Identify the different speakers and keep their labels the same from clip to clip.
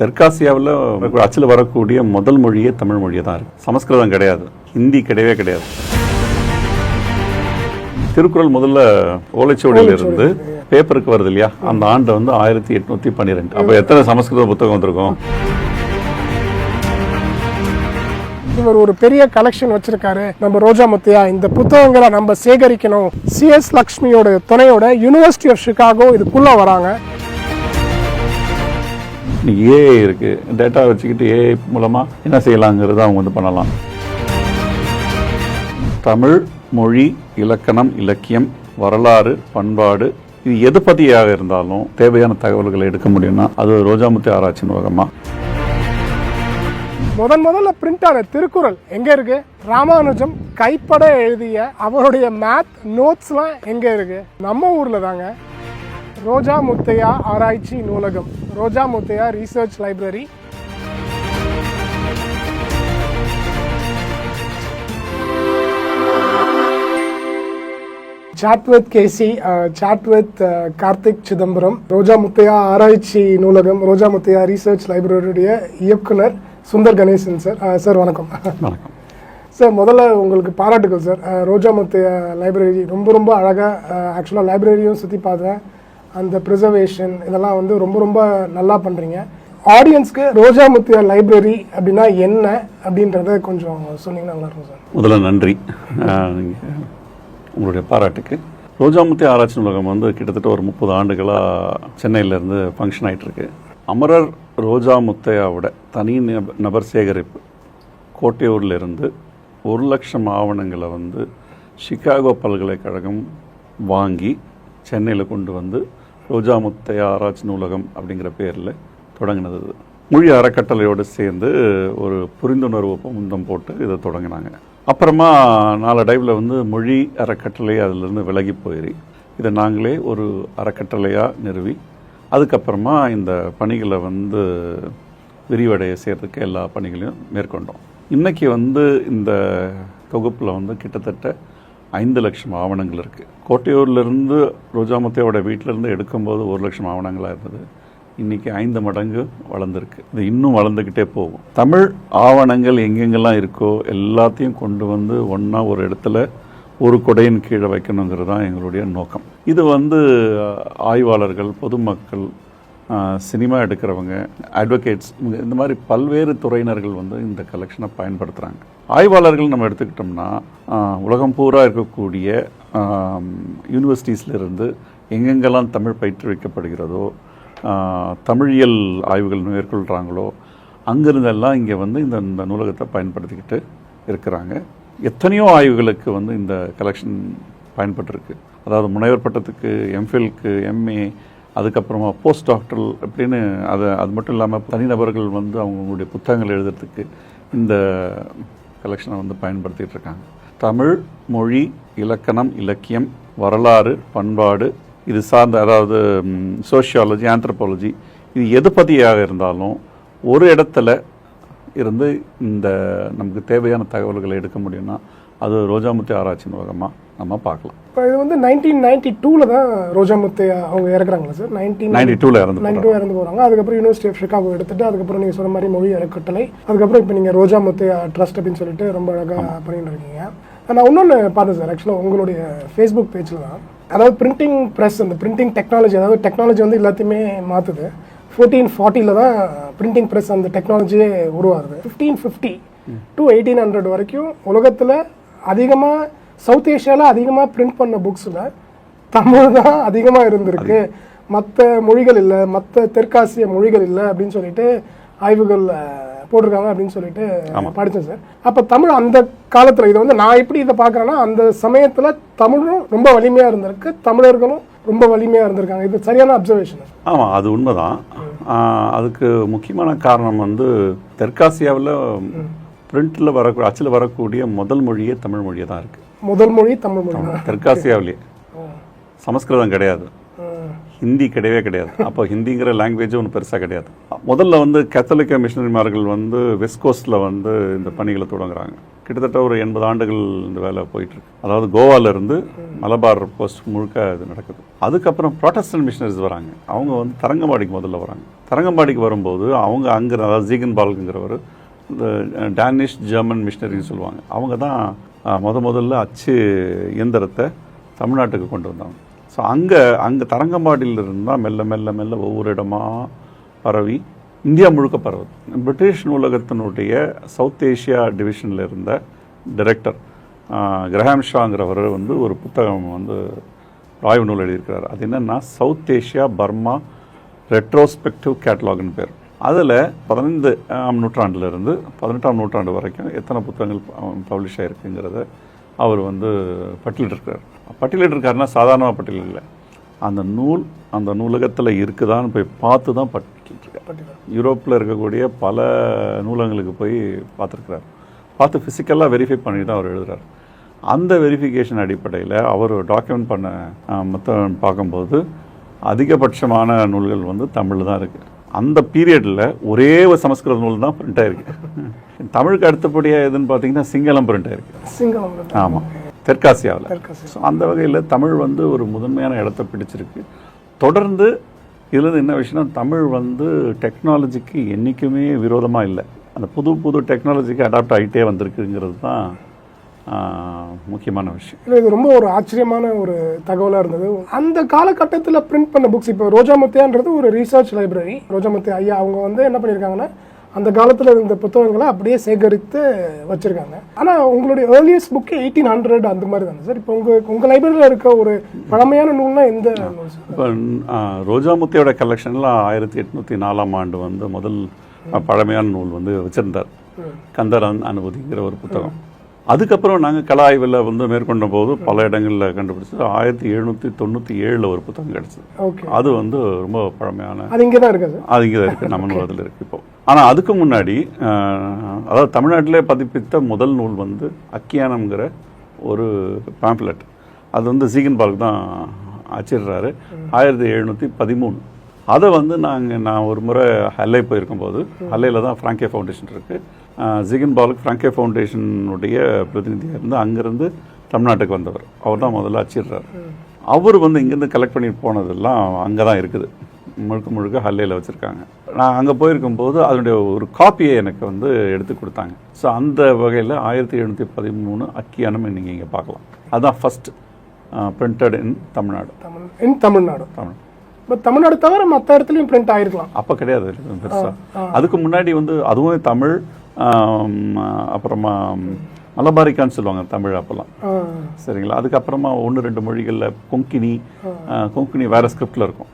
Speaker 1: தெற்காசியாவில் அச்சில் வரக்கூடிய முதல் மொழியே தமிழ் மொழியே தான் இருக்கு. சமஸ்கிருதம் கிடையாது. ஹிந்தி கிடையவே கிடையாது. திருக்குறள் முதல்ல ஓலைச்சுவடியில இருந்து பேப்பருக்கு வருது இல்லையா? அந்த ஆண்டு வந்து ஆயிரத்தி எட்நூத்தி பன்னிரெண்டு. அப்போ எத்தனை சமஸ்கிருத புத்தகம் வந்திருக்கும்?
Speaker 2: இவர் ஒரு பெரிய கலெக்ஷன் வச்சிருக்காரு. நம்ம ரோஜா முத்தையா இந்த புத்தகங்களை நம்ம சேகரிக்கணும். சிஎஸ் லக்ஷ்மியோட துணையோட யூனிவர்சிட்டி ஆஃப் சிகாகோ இதுக்குள்ள வராங்க.
Speaker 1: இன்னைக்கு ஏஐ இருக்கு. டேட்டா வச்சுக்கிட்டு ஏஐ மூலமா என்ன செய்யலாங்கிறத அவங்க வந்து பண்ணலாம். தமிழ் மொழி இலக்கணம் இலக்கியம் வரலாறு பண்பாடு இது எது பற்றியாக இருந்தாலும் தேவையான தகவல்களை எடுக்க முடியும்னா அது ரோஜாமுத்தி ஆராய்ச்சி நூலகமா
Speaker 2: முதன் முதல்ல பிரிண்ட் ஆன திருக்குறள் எங்க இருக்கு? ராமானுஜம் கைப்பட எழுதிய அவருடைய மேத் நோட்ஸ்லாம் எங்க இருக்கு? நம்ம ஊர்ல தாங்க. ரோஜா முத்தையா ஆராய்ச்சி நூலகம். Roja Muthiah research library chat with KC chat with Karthik Chidambaram Roja Muthiah ஆராய்ச்சி நூலகம். ரோஜா முத்தையா ரீசர்ச் லைப்ரரியுடைய இயக்குனர் சுந்தர் கணேசன் சார் சார் வணக்கம்.
Speaker 1: வணக்கம்.
Speaker 2: சார் முதல்ல உங்களுக்கு பாராட்டுகள் sir ah, Roja Muthiah library ரொம்ப ரொம்ப அழகாக ஆக்சுவலாக லைப்ரரியும் சுற்றி பார்த்தேன் அந்த ப்ரிசர்வேஷன் இதெல்லாம் வந்து ரொம்ப ரொம்ப நல்லா பண்ணுறீங்க ஆடியன்ஸ்க்கு ரோஜா முத்தியா லைப்ரரி அப்படின்னா என்ன அப்படின்றத கொஞ்சம் சொன்னீங்கன்னா நல்லா இருக்கும் சார்.
Speaker 1: முதல்ல நன்றி. உங்களுடைய பாராட்டுக்கு. ரோஜாமுத்தி ஆராய்ச்சி நூலகம் வந்து கிட்டத்தட்ட ஒரு முப்பது ஆண்டுகளாக சென்னையிலேருந்து ஃபங்க்ஷன் ஆகிட்டுருக்கு அமரர் ரோஜா முத்தையாவோட தனி நப- நபர் சேகரிப்பு கோட்டையூரில் இருந்து ஒரு லட்சம் ஆவணங்களை வந்து சிகாகோ பல்கலைக்கழகம் வாங்கி சென்னையில் கொண்டு வந்து ரோஜா முத்தையா ஆராய்ச்சி நூலகம் அப்படிங்கிற பேரில் தொடங்கினது மொழி அறக்கட்டளையோடு சேர்ந்து ஒரு புரிந்துணர்வு ஒப்பந்தம் போட்டு இதை தொடங்கினாங்க. அப்புறமா நாளடைவில் வந்து மொழி அறக்கட்டளை அதிலிருந்து விலகி போயிரு. இதை நாங்களே ஒரு அறக்கட்டளையாக நிறுவி. அதுக்கப்புறமா இந்த பணிகளை வந்து விரிவடைய செய்கிறதுக்கு எல்லா பணிகளையும் மேற்கொண்டோம். இன்றைக்கி வந்து இந்த தொகுப்பில் வந்து கிட்டத்தட்ட ஐந்து லட்சம் ஆவணங்கள் இருக்குது கோட்டையூர்லேருந்து ரோஜாமத்தையோட வீட்டிலேருந்து எடுக்கும்போது ஒரு லட்சம் ஆவணங்களாக இருந்தது. இன்னைக்கு ஐந்து மடங்கு வளர்ந்துருக்கு. இது இன்னும் வளர்ந்துக்கிட்டே போகும். தமிழ் ஆவணங்கள் எங்கெங்கெல்லாம் இருக்கோ எல்லாத்தையும் கொண்டு வந்து ஒன்றா ஒரு இடத்துல ஒரு கொடையின் கீழே வைக்கணுங்கிறது தான் எங்களுடைய நோக்கம். இது வந்து ஆய்வாளர்கள் பொதுமக்கள் சினிமா எடுக்கிறவங்க அட்வொகேட்ஸ் இந்த மாதிரி பல்வேறு துறையினர்கள் வந்து இந்த கலெக்ஷனை பயன்படுத்துகிறாங்க ஆய்வாளர்கள் நம்ம எடுத்துக்கிட்டோம்னா உலகம் பூரா இருக்கக்கூடிய யூனிவர்சிட்டிஸ்லேருந்து எங்கெங்கெல்லாம் தமிழ் பயிற்றுவிக்கப்படுகிறதோ தமிழியல் ஆய்வுகள் மேற்கொள்கிறாங்களோ அங்கிருந்தெல்லாம் இங்கே வந்து இந்த இந்த நூலகத்தை பயன்படுத்திக்கிட்டு இருக்கிறாங்க. எத்தனையோ ஆய்வுகளுக்கு வந்து இந்த கலெக்ஷன் பயன்பட்டிருக்கு. அதாவது முனைவர் பட்டத்துக்கு எம்ஃபில்க்கு எம்ஏ அதுக்கப்புறமா போஸ்ட் டாக்டரல் அப்படின்னு அதை அது மட்டும் இல்லாமல் தனிநபர்கள் வந்து அவங்களுடைய புத்தகங்கள் எழுதுறதுக்கு இந்த கலெக்ஷனை வந்து பயன்படுத்திட்டு இருக்காங்க. தமிழ் மொழி இலக்கணம் இலக்கியம் வரலாறு பண்பாடு இது சார்ந்த அதாவது சோஷியாலஜி ஆந்த்ரோபாலஜி இது எது பற்றியாக இருந்தாலும் ஒரு இடத்துல இருந்து இந்த நமக்கு தேவையான தகவல்களை எடுக்க முடியும்னா அது ரோஜாமுத்தி ஆராய்ச்சி நூலகமாக நம்ம பார்க்கலாம்.
Speaker 2: இப்போ இது வந்து நைன்டீன் நைன்டி டூவில் தான் ரோஜா முத்தையா அவங்க இறக்குறாங்களா சார்? நைன்டீன்
Speaker 1: நைன்டி டூவில் இறந்து
Speaker 2: நைன்டி டூ இறந்து போகிறாங்க அதுக்கப்புறம் யூனிவர்சிட்டி ஆஃப் ஷிகாகோ எடுத்துட்டு அதுக்கப்புறம் நீங்கள் சொன்ன மாதிரி மொழி அறக்கட்டளை. அதுக்கப்புறம் இப்போ நீங்கள் ரோஜா முத்தையா ட்ரஸ்ட் அப்படின்னு சொல்லிட்டு ரொம்ப அழகாக பண்ணிட்டு இருக்கீங்க. நான் இன்னொன்று பார்த்தேன் சார். ஆக்சுவலாக உங்களுடைய ஃபேஸ்புக் பேஜில் தான். அதாவது பிரிண்டிங் ப்ரெஸ் அந்த பிரிண்டிங் டெக்னாலஜி அதாவது டெக்னாலஜி வந்து எல்லாத்தையுமே மாற்றுது ஃபோர்டீன் ஃபார்ட்டியில் தான் பிரிண்டிங் ப்ரெஸ் அந்த டெக்னாலஜியே உருவாகுது. Fifteen fifty to eighteen hundred வரைக்கும் உலகத்தில் அதிகமாக சவுத் ஏஷியாவில் அதிகமாக பிரிண்ட் பண்ண புக்ஸில் தமிழ் தான் அதிகமாக இருந்திருக்கு. மற்ற மொழிகள் இல்லை மற்ற தெற்காசிய மொழிகள் இல்லை அப்படின்னு சொல்லிட்டு ஆய்வுகள் போட்டிருக்காங்க அப்படின்னு சொல்லிட்டு படித்தேன் சார். அப்போ தமிழ் அந்த காலத்தில் இதை வந்து நான் எப்படி இதை பார்க்குறேன்னா அந்த சமயத்தில் தமிழும் ரொம்ப வலிமையாக இருந்திருக்கு தமிழர்களும் ரொம்ப வலிமையாக இருந்திருக்காங்க. இது சரியான அப்சர்வேஷன்
Speaker 1: ஆமாம் அது உண்மைதான். அதுக்கு முக்கியமான காரணம் வந்து தெற்காசியாவில் பிரிண்டில் வரக்கூடிய அச்சில் வரக்கூடிய முதல் மொழியே தமிழ் மொழியே தான் இருக்குது
Speaker 2: முதல் மொழி தமிழ் மொழி. தான்
Speaker 1: தெற்காசியாவிலே. சமஸ்கிருதம் கிடையாது. ஹிந்தி கிடையவே கிடையாது. அப்போ ஹிந்திங்கிற லாங்குவேஜ் ஒன்றும் பெருசாக கிடையாது. முதல்ல வந்து கத்தலிக்க மிஷனரிமார்கள் வந்து வெஸ்ட் கோஸ்டில் வந்து இந்த பணிகளை தொடங்குறாங்க. கிட்டத்தட்ட ஒரு எண்பது ஆண்டுகள் இந்த வேலை போயிட்டுருக்கு. அதாவது கோவாலேருந்து மலபார் போஸ்ட் முழுக்க இது நடக்குது. அதுக்கப்புறம் ப்ராட்டஸ்டன்ட் மிஷனரிஸ் வராங்க. அவங்க வந்து தரங்கம்பாடிக்கு முதல்ல வராங்க. தரங்கம்பாடிக்கு வரும்போது அவங்க அங்கே அதாவது ஜீகன் பால்குங்கிறவர் இந்த டேனிஷ் ஜெர்மன் மிஷினரின்னு சொல்லுவாங்க. அவங்க தான் முத முதல்ல அச்சு இயந்திரத்தை தமிழ்நாட்டுக்கு கொண்டு வந்தாங்க. ஸோ அங்கே அங்கே தரங்கம்பாடியில் இருந்தால் மெல்ல மெல்ல மெல்ல ஒவ்வொரு இடமா பரவி இந்தியா முழுக்க பரவுது. பிரிட்டிஷ் நூலகத்தினுடைய சவுத் ஏஷியா டிவிஷனில் இருந்த டைரக்டர் கிரஹாம் ஷாங்கிறவர் வந்து ஒரு புத்தகம் வந்து ஆய்வு நூல் எழுதியிருக்கிறார். அது என்னென்னா சவுத் ஏஷியா பர்மா ரெட்ரோஸ்பெக்டிவ் கேட்லாக்னு பேர். அதில் பதினைந்து ஆம் நூற்றாண்டுலேருந்து பதினெட்டாம் நூற்றாண்டு வரைக்கும் எத்தனை புத்தகங்கள் பப்ளிஷ் ஆகிருக்குங்கிறத அவர் வந்து பட்டியலிட்டிருக்கிறார். பட்டியலிட்டிருக்காருன்னா சாதாரணமாக பட்டியலிடல அந்த நூல் அந்த நூலகத்தில் இருக்குதான்னு போய் பார்த்து தான் பட்டியலிட்டிருக்கார் யூரோப்பில் இருக்கக்கூடிய பல நூலகங்களுக்கு போய் பார்த்துருக்கிறார். பார்த்து ஃபிசிக்கலாக வெரிஃபை பண்ணி தான் அவர் எழுதுறார். அந்த வெரிஃபிகேஷன் அடிப்படையில் அவர் டாக்குமெண்ட் பண்ண மொத்த பார்க்கும்போது அதிகபட்சமான நூல்கள் வந்து தமிழில் தான் இருக்குது அந்த பீரியடில் ஒரே ஒரு சமஸ்கிருத நூல் தான் பிரிண்ட் ஆயிருக்கு. தமிழுக்கு அடுத்தபடியாக எதுன்னு பார்த்தீங்கன்னா சிங்களம் பிரிண்ட் ஆயிருக்கு.
Speaker 2: சிங்களம்
Speaker 1: ஆமாம் தெற்காசியாவில்.
Speaker 2: தெற்காசியா.
Speaker 1: ஸோ அந்த வகையில் தமிழ் வந்து ஒரு முதன்மையான இடத்த பிடிச்சிருக்கு. தொடர்ந்து இதில் என்ன விஷயம்னா தமிழ் வந்து டெக்னாலஜிக்கு என்றைக்குமே விரோதமாக இல்லை. அந்த புது புது டெக்னாலஜிக்கு அடாப்ட் ஆகிட்டே வந்திருக்குங்கிறது தான் முக்கியமான விஷயம்.
Speaker 2: இல்லை இது ரொம்ப ஒரு ஆச்சரியமான ஒரு தகவலாக இருந்தது. அந்த காலகட்டத்தில் பிரிண்ட் பண்ண புக்ஸ் இப்போ ரோஜாமுத்தியான்றது ஒரு ரீசர்ச் லைப்ரரி ரோஜாமுத்தி ஐயா அவங்க வந்து என்ன பண்ணியிருக்காங்கன்னா அந்த காலத்தில் இருந்த புத்தகங்களை அப்படியே சேகரித்து வச்சுருக்காங்க. ஆனால் உங்களுடைய ஏர்லியஸ்ட் புக்கு எயிட்டீன் ஹண்ட்ரட் அந்த மாதிரி தானே சார்? இப்போ உங்கள் உங்கள் லைப்ரரியில் இருக்க ஒரு பழமையான நூல்னா எந்த
Speaker 1: இப்போ ரோஜாமுத்தியோட கலெக்ஷன்லாம் ஆயிரத்தி எட்நூற்றி நாலாம் ஆண்டு வந்து முதல் பழமையான நூல் வந்து வச்சுருந்தார். கந்தர் அனு- அனுபூதிங்கிற ஒரு புத்தகம். அதுக்கப்புறம் நாங்கள் கல ஆய்வில் வந்து மேற்கொண்ட போது பல இடங்களில் கண்டுபிடிச்சது. ஆயிரத்தி எழுநூற்றி தொண்ணூற்றி ஏழில் ஒரு புத்தகம் கிடச்சிது. அது வந்து ரொம்ப பழமையான
Speaker 2: அது இங்கே தான் இருக்கா சார்
Speaker 1: அது இங்கே தான் இருக்குது. நம்ம நூலகத்தில் இருக்குது இப்போ. ஆனால் அதுக்கு முன்னாடி அதாவது தமிழ்நாட்டிலே பதிப்பித்த முதல் நூல் வந்து அக்கியானம்ங்கிற ஒரு பேம்ப்லெட் அது வந்து சீகன் பால்க் தான் அச்சிடுறாரு. ஆயிரத்தி எழுநூற்றி பதிமூணு. அதை வந்து நாங்கள் நான் ஒரு முறை ஹல்லை போயிருக்கும்போது ஹல்லையில் தான் ஃப்ராங்கே ஃபவுண்டேஷன் இருக்குது ஜிகன் பாலுக்கு ஃப்ராங்கே ஃபவுண்டேஷனுடைய பிரதிநிதியாக இருந்து அங்கேருந்து தமிழ்நாட்டுக்கு வந்தவர். அவர் தான் முதல்ல அச்சிடுறாரு. அவர் வந்து இங்கேருந்து கலெக்ட் பண்ணி போனதெல்லாம் அங்கே தான் இருக்குது. முழுக்க முழுக்க ஹல்லையில் வச்சுருக்காங்க. நான் அங்கே போயிருக்கும்போது அதனுடைய ஒரு காப்பியை எனக்கு வந்து எடுத்து கொடுத்தாங்க. ஸோ அந்த வகையில் ஆயிரத்தி எழுநூற்றி பதிமூணு அக்கியானம் நீங்கள் இங்கே பார்க்கலாம். அதுதான் first printed in Tamil Nadu.
Speaker 2: Tamil in Tamil Nadu.
Speaker 1: Tamil.
Speaker 2: But Tamil Nadu தவிர மற்ற இடத்துலையும் பிரிண்ட் ஆயிருக்கலாம்.
Speaker 1: அப்போ கிடையாது பெருசா. அதுக்கு முன்னாடி வந்து அதுவும் தமிழ் அப்புறமா மலபாரிக்கான்னு சொல்லுவாங்க தமிழ் அப்போல்லாம். சரிங்களா? அதுக்கப்புறமா ஒன்று ரெண்டு மொழிகளில் கொங்கினி கொங்கினி வேறு ஸ்கிரிப்டில் இருக்கும்.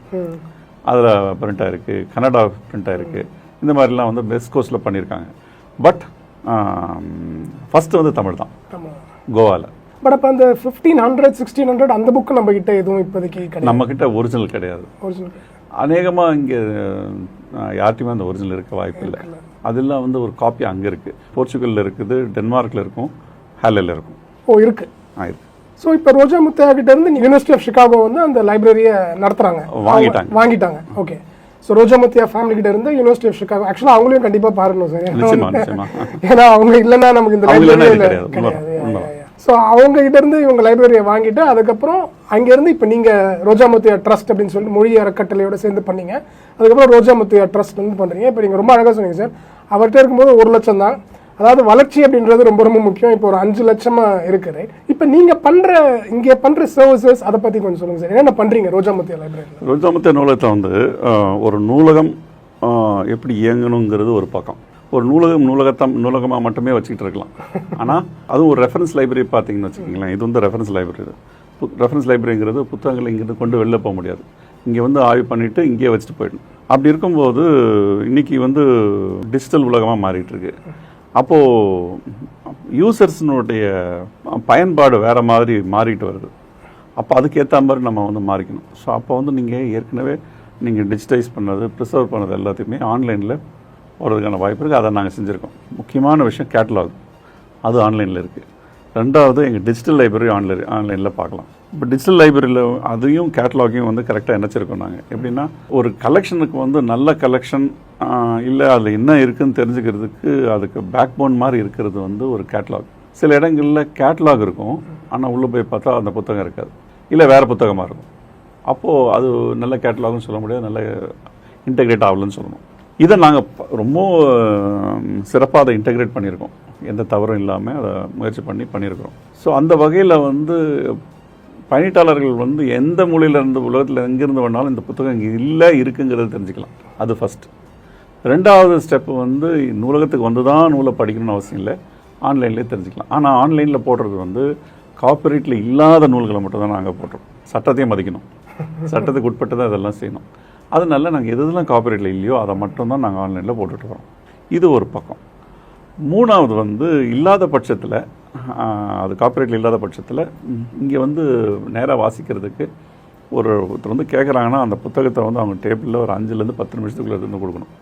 Speaker 1: அதில் பிரிண்ட் ஆயிருக்கு கன்னடா பிரிண்ட் ஆயிருக்கு. இந்த மாதிரிலாம் வந்து பெஸ்ட் கோர்ஸில் பண்ணியிருக்காங்க பட் ஃபஸ்ட்டு வந்து தமிழ் தான். கோவாவில்
Speaker 2: பட் அப்போ அந்த ஃபிஃப்டீன் ஹண்ட்ரட் சிக்ஸ்டீன் ஹண்ட்ரட் அந்த புக்கு நம்ம கிட்ட எதுவும் இப்போதைக்கு கிடையாது?
Speaker 1: நம்மக்கிட்ட ஒரிஜினல் கிடையாது.
Speaker 2: ஒரிஜினல்
Speaker 1: அநேகமாக இங்கே யார்ட்டையுமே அந்த ஒரிஜினல் இருக்க வாய்ப்பு இல்லை. அதெல்லாம் வந்து ஒரு காப்பி அங்கே இருக்குது போர்ச்சுகலில் இருக்குது டென்மார்க்கில் இருக்கும் ஹேலில் இருக்கும்.
Speaker 2: ஓ இருக்கு.
Speaker 1: ஆ இருக்கு.
Speaker 2: ஸோ இப்போ ரோஜா முத்தையா கிட்ட இருந்து யூனிவர்சிட்டி ஆஃப் சிகாகோ வந்து அந்த லைப்ரரியை நடத்துறாங்க.
Speaker 1: வாங்கிட்டாங்க.
Speaker 2: வாங்கிட்டாங்க. Okay so Roja Muthiah family கிட்ட இருந்து யூனிவர்சிட்டி ஆஃப் சிகாகோ ஆக்சுவலாக அவங்களையும் கண்டிப்பாக பாருங்க சார் ஏன்னா அவங்க இல்லைன்னா நமக்கு இந்த
Speaker 1: அவங்க இல்லைன்னா
Speaker 2: லைப்ரரி
Speaker 1: இது கிடையாது.
Speaker 2: ஸோ அவங்க கிட்ட இருந்து இவங்க லைப்ரரியை வாங்கிட்டு அதுக்கப்புறம் அங்கேருந்து இப்போ நீங்கள் ரோஜாமுத்தியா ட்ரஸ்ட் அப்படின்னு சொல்லிட்டு மொழி அறக்கட்டளையோட சேர்ந்து பண்ணீங்க. அதுக்கப்புறம் ரோஜாமுத்தியா ட்ரஸ்ட் வந்து பண்ணுறீங்க இப்போ நீங்கள் ரொம்ப அழகாக சொன்னீங்க சார் அவர்கிட்ட இருக்கும்போது ஒரு லட்சம் தான். அதாவது வளர்ச்சி அப்படின்றது ரொம்ப ரொம்ப முக்கியம். இப்போ ஒரு அஞ்சு லட்சமாக இருக்குது. ரைட் இப்போ நீங்கள் பண்ணுற இங்கே பண்ணுற சர்வீசஸ் அதை பற்றி கொஞ்சம் சொல்லுங்கள் சார். என்னென்ன பண்ணுறீங்க ரோஜாமுத்தியா லைப்ரரி
Speaker 1: ருத்ரமுத்த நூலகத்தில் வந்து ஒரு நூலகம் எப்படி இயங்கணுங்கிறது ஒரு பக்கம். ஒரு நூலகம் நூலகத்தம் நூலகமாக மட்டுமே வச்சுக்கிட்டு இருக்கலாம். ஆனால் அதுவும் ஒரு ரெஃபரன்ஸ் லைப்ரரி பார்த்தீங்கன்னு வச்சுக்கோங்களேன். இது வந்து ரெஃபரன்ஸ் லைப்ரரி ரெஃபரன்ஸ் லைப்ரரிங்கிறது புத்தகங்களை இங்கிருந்து கொண்டு வெளில போக முடியாது. இங்கே வந்து ஆய்வு பண்ணிவிட்டு இங்கேயே வச்சுட்டு போயிடணும். அப்படி இருக்கும்போது இன்னைக்கு வந்து டிஜிட்டல் உலகமாக மாறிட்டுருக்கு. அப்போது யூசர்ஸினுடைய பயன்பாடு வேறு மாதிரி மாறிட்டு வருது. அப்போ அதுக்கேற்ற மாதிரி நம்ம வந்து மாறிக்கணும். ஸோ அப்போ வந்து நீங்கள் ஏற்கனவே நீங்கள் டிஜிட்டைஸ் பண்ணது ப்ரிசர்வ் பண்ணது எல்லாத்தையுமே ஆன்லைனில் போகிறதுக்கான வாய்ப்பு இருக்குது அதை நாங்கள் செஞ்சுருக்கோம். முக்கியமான விஷயம் கேட்டலாக் அது ஆன்லைனில் இருக்குது ரெண்டாவது எங்கள் டிஜிட்டல் லைப்ரரி ஆன்லைன் ஆன்லைனில் பார்க்கலாம். இப்போ டிஜிட்டல் லைப்ரரியில் அதையும் கேட்லாகையும் வந்து கரெக்டாக இணைச்சிருக்கோம் நாங்கள் எப்படின்னா ஒரு கலெக்ஷனுக்கு வந்து நல்ல கலெக்ஷன் இல்லை அதில் என்ன இருக்குன்னு தெரிஞ்சுக்கிறதுக்கு அதுக்கு பேக் போன் மாதிரி இருக்கிறது வந்து ஒரு கேட்லாக் சில இடங்களில் கேட்லாக் இருக்கும். ஆனால் உள்ளே போய் பார்த்தா அந்த புத்தகம் இருக்காது. இல்லை வேறு புத்தகமாக இருக்கும். அப்போது அது நல்ல கேட்லாக்னு சொல்ல முடியாது. நல்ல இன்டெகிரேட் ஆகலன்னு சொல்லணும். இதை நாங்கள் ரொம்ப சிறப்பாக அதை இன்டெகிரேட் பண்ணியிருக்கோம். எந்த தவறும் இல்லாமல் அதை முயற்சி பண்ணி பண்ணியிருக்கிறோம். ஸோ அந்த வகையில் வந்து பயணிட்டாளர்கள் வந்து எந்த மூலையில இருந்து உலகத்தில் எங்கேருந்து வேணாலும் இந்த புத்தகம் இங்கே இல்லை இருக்குங்கிறத தெரிஞ்சுக்கலாம். அது ஃபஸ்ட் ரெண்டாவது ஸ்டெப்பு வந்து நூலகத்துக்கு வந்து தான் நூலை படிக்கணும்னு அவசியம் இல்லை. ஆன்லைன்லேயே தெரிஞ்சுக்கலாம். ஆனால் ஆன்லைனில் போடுறது வந்து காப்பரேட்டில் இல்லாத நூல்களை மட்டும் தான் நாங்கள் போடுறோம். சட்டத்தையும் மதிக்கணும். சட்டத்துக்கு உட்பட்டு தான் இதெல்லாம் செய்யணும். அதனால நாங்கள் எது காப்பரேட்டில் இல்லையோ அதை மட்டும் தான் நாங்கள் ஆன்லைனில் போட்டுட்டு வரோம். இது ஒரு பக்கம். மூணாவது வந்து இல்லாத பட்சத்தில் அது காப்பரேட்டில் இல்லாத பட்சத்தில் இங்கே வந்து நேராக வாசிக்கிறதுக்கு ஒரு ஒருத்தர் வந்து கேட்குறாங்கன்னா அந்த புத்தகத்தை வந்து அவங்க டேபிளில் ஒரு அஞ்சுலேருந்து பத்து நிமிஷத்துக்குள்ளே இருந்து கொடுக்கணும்.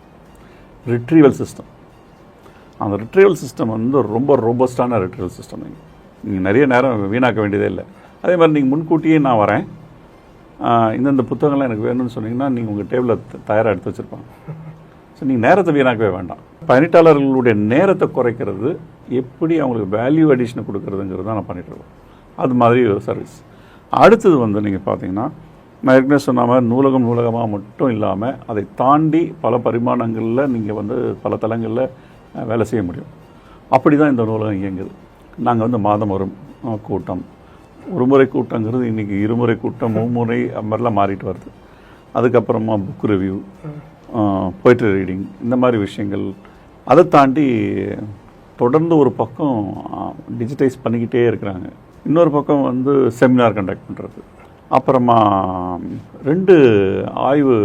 Speaker 1: ரிட்ரீவல் சிஸ்டம் அந்த ரிட்ரீவல் சிஸ்டம் வந்து ரொம்ப ரோபஸ்டான ரிட்ரீவல் சிஸ்டம் நீங்கள் நீங்கள் நிறைய நேரம் வீணாக்க வேண்டியதே இல்லை. அதே மாதிரி நீங்கள் முன்கூட்டியே நான் வரேன். இந்தந்த புத்தகங்கள்லாம் எனக்கு வேணும்னு சொன்னீங்கன்னா நீங்கள் உங்கள் டேபிளில் தயாராக எடுத்து வச்சுருப்பாங்க. ஸோ நீங்கள் நேரத்தை வீணாக்கவே வேண்டாம். பயணிட்டாளர்களுடைய நேரத்தை குறைக்கிறது எப்படி அவங்களுக்கு வேல்யூ அடிஷனை கொடுக்கறதுங்கிறது தான் நான் பண்ணிட்டுருக்கோம் அது மாதிரி ஒரு சர்வீஸ் அடுத்தது வந்து நீங்கள் பார்த்தீங்கன்னா நான் ஏற்கனவே சொன்ன மாதிரி நூலகம் நூலகமாக மட்டும் இல்லாமல் அதை தாண்டி பல பரிமாணங்களில் நீங்கள் வந்து பல தளங்களில் வேலை செய்ய முடியும். அப்படி தான் இந்த நூலகம் இயங்குது. நாங்கள் வந்து மாதம் வரும் கூட்டம். ஒரு முறை கூட்டங்கிறது இன்றைக்கி இருமுறை கூட்டம் மும்முறை மாதிரிலாம் மாறிட்டு வருது. அதுக்கப்புறமா புக் ரிவ்யூ போய்ட்ரி ரீடிங் இந்த மாதிரி விஷயங்கள் அதை தாண்டி தொடர்ந்து ஒரு பக்கம் டிஜிட்டைஸ் பண்ணிக்கிட்டே இருக்கிறாங்க. இன்னொரு பக்கம் வந்து செமினார் கண்டக்ட் பண்ணுறது அப்புறமா ரெண்டு ஆய்வு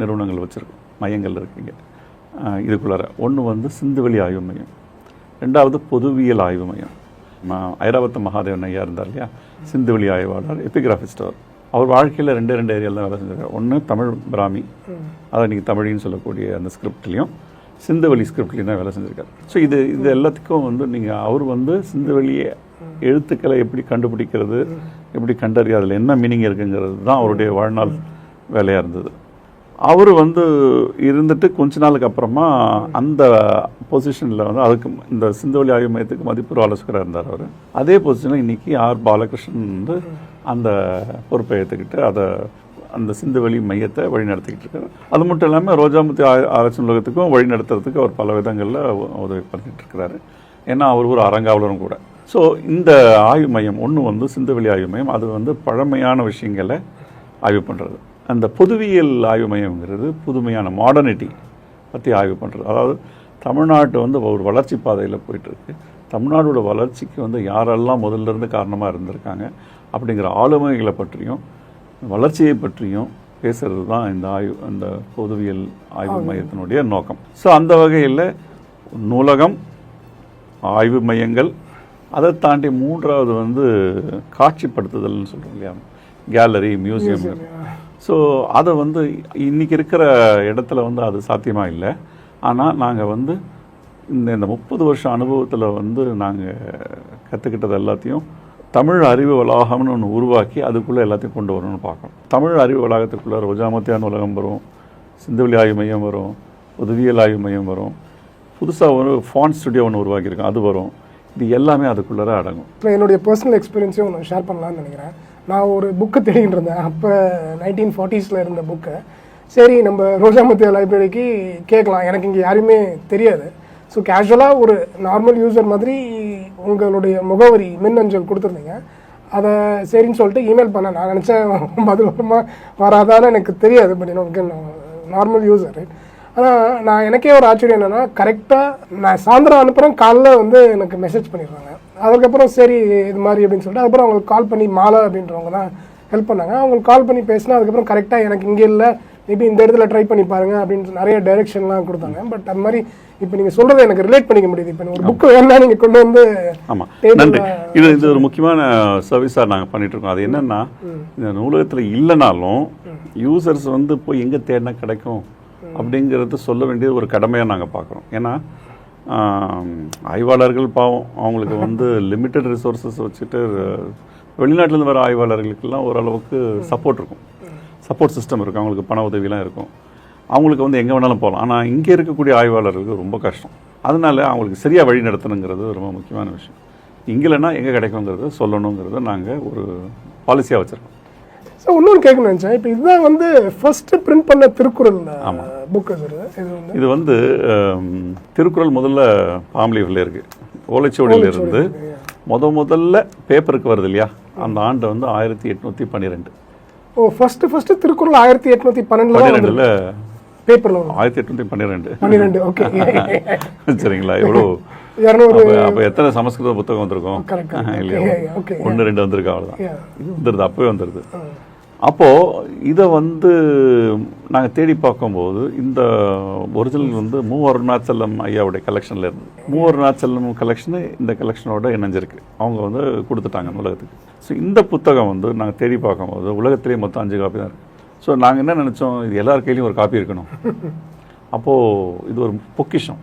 Speaker 1: நிறுவனங்கள் வச்சுருக்கோம். மையங்கள் இருக்குங்க இதுக்குள்ளார. ஒன்று வந்து சிந்துவெளி ஆய்வு மையம். ரெண்டாவது பொதுவியல் ஆய்வு மையம். ஐராவத்த மகாதேவன் ஐயா இருந்தார் இல்லையா? சிந்துவெளி ஆய்வாளர் எபிகிராஃபிஸ்ட் அவர் அவர் வாழ்க்கையில் ரெண்டே ரெண்டு ஏரியாவில் தான் வேலை செஞ்சிருக்காரு ஒன்று தமிழ் பிராமி. அதை நீங்கள் தமிழின்னு சொல்லக்கூடிய அந்த ஸ்கிரிப்ட்லேயும் சிந்துவெளி ஸ்கிரிப்ட்லேயும் தான் வேலை செஞ்சிருக்காரு. ஸோ இது இது எல்லாத்துக்கும் வந்து நீங்கள் அவர் வந்து சிந்துவெளி எழுத்துக்களை எப்படி கண்டுபிடிக்கிறது எப்படி கண்டறிய அதில் என்ன மீனிங் இருக்குங்கிறது தான் அவருடைய வாழ்நாள் வேலையாக இருந்தது. அவர் வந்து இருந்துட்டு கொஞ்ச நாளுக்கு அப்புறமா அந்த பொசிஷனில் வந்து அதுக்கு இந்த சிந்துவெளி ஆய்வு மையத்துக்கு மதிப்பு ஆலோசகராக இருந்தார் அவர். அதே பொசிஷனில் இன்னைக்கு ஆர் பாலகிருஷ்ணன் வந்து அந்த பொறுப்பை ஏற்றுக்கிட்டு அதை அந்த சிந்துவெளி மையத்தை வழி நடத்திக்கிட்டு இருக்காரு. அது மட்டும் இல்லாமல் ரோஜாமுத்தி ஆ- ஆராய்ச்சி நூலகத்துக்கும் வழி நடத்துறதுக்கு அவர் பல விதங்களில் உதவி பண்ணிகிட்டு இருக்கிறாரு ஏன்னா அவர் ஒரு அறங்காவலரும் கூட. ஸோ இந்த ஆய்வு மையம் ஒன்று வந்து சிந்துவெளி ஆய்வு மையம் அது வந்து பழமையான விஷயங்களை ஆய்வு பண்ணுறது அந்த பொதுவியல் ஆய்வு மையம்ங்கிறது புதுமையான மாடர்னிட்டி பற்றி ஆய்வு பண்ணுறது அதாவது தமிழ்நாட்டு வந்து ஒரு வளர்ச்சி பாதையில் போயிட்டுருக்கு தமிழ்நாடோட வளர்ச்சிக்கு வந்து யாரெல்லாம் முதல்ல இருந்து காரணமாக இருந்திருக்காங்க? அப்படிங்கிற ஆளுமைகளை பற்றியும் வளர்ச்சியை பற்றியும் பேசுறது தான் இந்த ஆய்வு அந்த பொதுவியல் ஆய்வு மையத்தினுடைய நோக்கம். ஸோ அந்த வகையில் நூலகம் ஆய்வு மையங்கள் அதை தாண்டி மூன்றாவது வந்து காட்சிப்படுத்துதல்னு சொல்கிறோம் இல்லையா? கேலரி மியூசியம் ஸோ அதை வந்து இன்னைக்கு இருக்கிற இடத்துல வந்து அது சாத்தியமாக இல்லை. ஆனால் நாங்கள் வந்து இந்த இந்த முப்பது வருஷம் அனுபவத்தில் வந்து நாங்கள் கற்றுக்கிட்டது எல்லாத்தையும் தமிழ் அறிவு வளாகம்னு ஒன்று உருவாக்கி அதுக்குள்ளே எல்லாத்தையும் கொண்டு வரணும்னு பார்க்கணும். தமிழ் அறிவு வளாகத்துக்குள்ளே ரோஜாமத்தியான உலகம் வரும் சிந்துவெளி ஆய்வு மையம் வரும் உதவியல் ஆய்வு மையம் வரும். புதுசாக ஒரு ஃபான் ஸ்டுடியோ ஒன்று உருவாக்கியிருக்கோம் அது வரும். இது எல்லாமே அதுக்குள்ளார அடங்கும்.
Speaker 2: இப்போ என்னுடைய பர்சனல் எக்ஸ்பீரியன்ஸையும் ஒன்று ஷேர் பண்ணலாம்னு நினைக்கிறேன். நான் ஒரு புக்கு தேடிட்டு இருந்தேன். அப்போ நைன்டீன் ஃபார்ட்டிஸில் இருந்த புக்கை சரி நம்ம ரோஜாமத்திய லைப்ரரிக்கு கேட்கலாம். எனக்கு இங்கே யாருமே தெரியாது. ஸோ கேஷுவலாக ஒரு நார்மல் யூசர் மாதிரி உங்களுடைய முகவரி மின்னஞ்சல் கொடுத்துருந்தீங்க. அதை சரின்னு சொல்லிட்டு இமெயில் பண்ண நான் நினச்சேன் பதில் வருமா வராதான்னு எனக்கு தெரியாது பட் எனக்கு நார்மல் யூஸர் ஆனால் நான் எனக்கே ஒரு ஆச்சரியம் என்னென்னா கரெக்டாக நான் சாயந்தரம் அனுப்புகிறேன் காலைல வந்து எனக்கு மெசேஜ் பண்ணிடுறாங்க. அதுக்கப்புறம் சரி இது மாதிரி அப்படின்னு சொல்லிட்டு அதுக்கப்புறம் அவங்களுக்கு கால் பண்ணி மாலை அப்படின்றவங்க தான் ஹெல்ப் பண்ணாங்க. அவங்களுக்கு கால் பண்ணி பேசினா அதுக்கப்புறம் கரெக்டாக எனக்கு இங்கே இல்லை மேபி இந்த இடத்துல ட்ரை பண்ணி பாருங்கள் அப்படின்னு நிறைய டைரெக்ஷன்லாம் கொடுத்தாங்க. பட் அது மாதிரி இப்போ நீங்கள் சொல்கிறத எனக்கு ரிலேட் பண்ணிக்க முடியுது. இப்போ ஒரு புக்கு வேணா நீங்கள் கொண்டு வந்து
Speaker 1: ஆமாம் நன்றி. இது இது ஒரு முக்கியமான சர்வீஸாக நாங்கள் பண்ணிட்டு இருக்கோம் அது என்னன்னா இந்த நூலகத்தில் இல்லைனாலும் யூசர்ஸ் வந்து போய் எங்கே தேடினா கிடைக்கும் அப்படிங்கிறத சொல்ல வேண்டியது ஒரு கடமையாக நாங்கள் பார்க்குறோம் ஏன்னா ஆய்வாளர்கள் பாவம். அவங்களுக்கு வந்து லிமிட்டட் ரிசோர்ஸஸ் வச்சுட்டு வெளிநாட்டிலேருந்து வர ஆய்வாளர்களுக்கெல்லாம் ஓரளவுக்கு சப்போர்ட் இருக்கும். சப்போர்ட் சிஸ்டம் இருக்கும். அவங்களுக்கு பண உதவிலாம் இருக்கும். அவங்களுக்கு வந்து எங்கே வேணாலும் போகலாம் ஆனால் இங்கே இருக்கக்கூடிய ஆய்வாளர்களுக்கு ரொம்ப கஷ்டம். அதனால அவங்களுக்கு சரியாக வழி நடத்தணுங்கிறது ரொம்ப முக்கியமான விஷயம். இங்கே இல்லைன்னா எங்கே கிடைக்குங்கிறத சொல்லணுங்கிறத நாங்கள் ஒரு பாலிசியாக வச்சுருக்கோம்.
Speaker 2: ஸோ இன்னொன்று கேட்கணும்னு நினச்சேன். இப்போ இதுதான் வந்து ஃபர்ஸ்ட் பிரிண்ட் பண்ண திருக்குறள் புக்கு சார் இது வந்து?
Speaker 1: இது வந்து ஹம், திருக்குறள் முதல்ல பாம்லீஃபில் இருக்குது ஓலைச்சுவடியில் இருந்து முத முதல்ல பேப்பருக்கு வருது இல்லையா? அந்த ஆண்டு வந்து ஆயிரத்தி எட்நூற்றி பன்னிரெண்டு.
Speaker 2: ஓ ஃபர்ஸ்ட் ஃபர்ஸ்ட் திருக்குறள் ஆயிரத்தி எட்நூத்தி பன்னெண்டுல பேப்பர்ல
Speaker 1: ஆயிரத்தி எட்நூற்றி பன்னிரெண்டு.
Speaker 2: பன்னிரெண்டு ஓகே
Speaker 1: சரிங்களா? எவ்வளோ? அப்போ எத்தனை சமஸ்கிருத புத்தகம் வந்திருக்கும். இல்லையா? ஒன்று ரெண்டு வந்திருக்கு அவ்வளோதான்
Speaker 2: Yeah.
Speaker 1: இது வந்துடுது அப்பவே வந்துடுது அப்போ இதை வந்து நாங்கள் தேடி பார்க்கும்போது இந்த ஒரிஜினல் வந்து மூ அருணாச்சலம் ஐயாவுடைய கலெக்ஷனில் இருந்து மூ அருணாச்சலம் கலெக்ஷனு இந்த கலெக்ஷனோட இணைஞ்சிருக்கு. அவங்க வந்து கொடுத்துட்டாங்க உலகத்துக்கு ஸோ இந்த புத்தகம் வந்து நாங்கள் தேடி பார்க்கும்போது உலகத்திலேயே மொத்தம் அஞ்சு காப்பி தான் இருக்குது ஸோ நாங்கள் என்ன நினச்சோம்? இது எல்லார் கையிலையும் ஒரு காப்பி இருக்கணும். அப்போது இது ஒரு பொக்கிஷம்.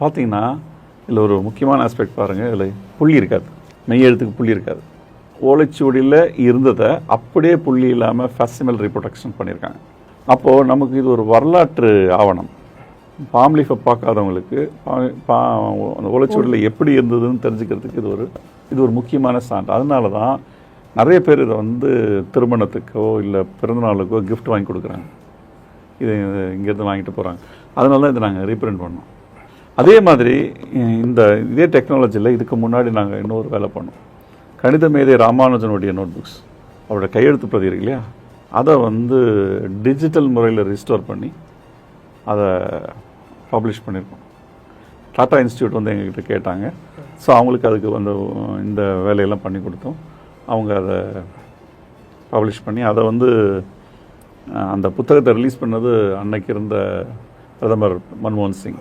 Speaker 1: பார்த்தீங்கன்னா இதில் ஒரு முக்கியமான ஆஸ்பெக்ட் பாருங்கள் இதில் புள்ளி இருக்காது. மெய் எழுத்துக்கு புள்ளி இருக்காது. ஓலைச்சுவடியில் இருந்ததை அப்படியே புள்ளி இல்லாமல் ஃபெஸ்டிமல் ரீப்ரொடக்ஷன் பண்ணியிருக்காங்க அப்போது நமக்கு இது ஒரு வரலாற்று ஆவணம். பாம்லீஃபை பார்க்காதவங்களுக்கு பா- பா அந்த ஓலைச்சுவடியில் எப்படி இருந்ததுன்னு தெரிஞ்சுக்கிறதுக்கு இது ஒரு இது ஒரு முக்கியமான சான்று. அதனால தான் நிறைய பேர் இதை வந்து திருமணத்துக்கோ இல்லை பிறந்தநாளுக்கோ கிஃப்ட் வாங்கி கொடுக்குறாங்க. இது இங்கேருந்து வாங்கிட்டு போகிறாங்க அதனால தான் இதை நாங்கள் ரீப்ரிண்ட் பண்ணோம். அதே மாதிரி இந்த இதே டெக்னாலஜியில் இதுக்கு முன்னாடி நாங்கள் இன்னொரு வேலை பண்ணோம். கணித மேதை ராமானுஜனுடைய நோட் புக்ஸ் அவரோட கையெழுத்து பிரதி இருக்கு இல்லையா? அதை வந்து டிஜிட்டல் முறையில் ரிஸ்டோர் பண்ணி அதை பப்ளிஷ் பண்ணியிருக்கோம். டாட்டா இன்ஸ்டியூட் வந்து எங்ககிட்ட கேட்டாங்க. ஸோ அவங்களுக்கு அதுக்கு வந்து இந்த வேலையெல்லாம் பண்ணி கொடுத்தோம். அவங்க அதை பப்ளிஷ் பண்ணி அதை வந்து அந்த புத்தகத்தை ரிலீஸ் பண்ணது அன்னைக்கு இருந்த பிரதமர் மன்மோகன் சிங்.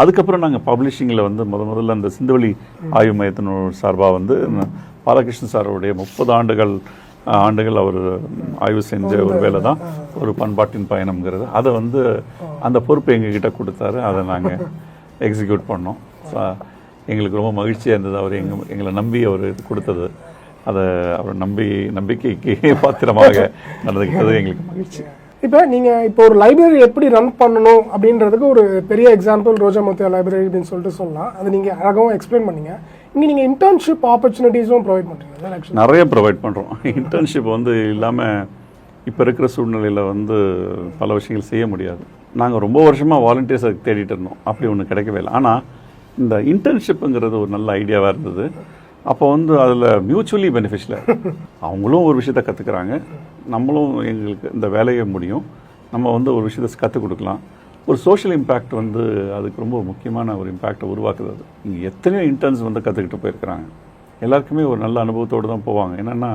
Speaker 1: அதுக்கப்புறம் நாங்கள் பப்ளிஷிங்கில் வந்து முத முதல்ல அந்த சிந்துவெளி ஆய்வு மையத்தின் சார்பாக வந்து பாலகிருஷ்ணன் சாருடைய முப்பது ஆண்டுகள் ஆண்டுகள் அவர் ஆய்வு செஞ்ச ஒரு வேலை தான் ஒரு பண்பாட்டின் பயணம்ங்கிறது. அதை வந்து அந்த பொறுப்பை எங்ககிட்ட கொடுத்தாரு. அதை நாங்கள் எக்ஸிக்யூட் பண்ணோம். எங்களுக்கு ரொம்ப மகிழ்ச்சியாக இருந்தது. அவர் எங்க எங்களை நம்பி அவர் இது கொடுத்தது. அதை அவர் நம்பி நம்பிக்கைக்கு பாத்திரமாக நடந்துக்கிட்டது எங்களுக்கு மகிழ்ச்சி.
Speaker 2: இப்போ நீங்க இப்போ ஒரு லைப்ரரி எப்படி ரன் பண்ணணும் அப்படின்றதுக்கு ஒரு பெரிய எக்ஸாம்பிள் ரோஜா மோத்தியா லைப்ரரி அப்படின்னு சொல்லிட்டு சொல்லலாம். அது நீங்க அழகாவும் எக்ஸ்பிளைன் பண்ணீங்க. இங்க நீங்க இன்டர்ன்ஷிப் ஆப்பர்ச்சுனிட்டிஸும் ப்ரொவைட் ஆக்சுவலி
Speaker 1: நிறைய ப்ரொவைட் பண்ணுறோம் இன்டர்ன்ஷிப் வந்து இல்லாமல் இப்போ இருக்கிற சூழ்நிலையில் வந்து பல விஷயங்கள் செய்ய முடியாது. நாங்கள் ரொம்ப வருஷமாக வாலண்டியர்ஸை தேடிட்டு இருந்தோம். அப்படி ஒன்று கிடைக்கவே இல்லை. ஆனால் இந்த இன்டர்ன்ஷிப்புங்கிறது ஒரு நல்ல ஐடியாவாக இருந்தது. அப்போ வந்து அதில் மியூச்சுவலி பெனிஃபிஷில் அவங்களும் ஒரு விஷயத்தை கற்றுக்குறாங்க நம்மளும் எங்களுக்கு இந்த வேலையை முடியும். நம்ம வந்து ஒரு விஷயத்தை கற்றுக் கொடுக்கலாம். ஒரு சோஷியல் இம்பேக்ட் வந்து அதுக்கு ரொம்ப முக்கியமான ஒரு இம்பேக்டை உருவாக்குது அது. இங்கே எத்தனையோ இன்டர்ன்ஸ் வந்து கற்றுக்கிட்டு போயிருக்கிறாங்க. எல்லாருக்குமே ஒரு நல்ல அனுபவத்தோடு தான் போவாங்க. என்னென்னா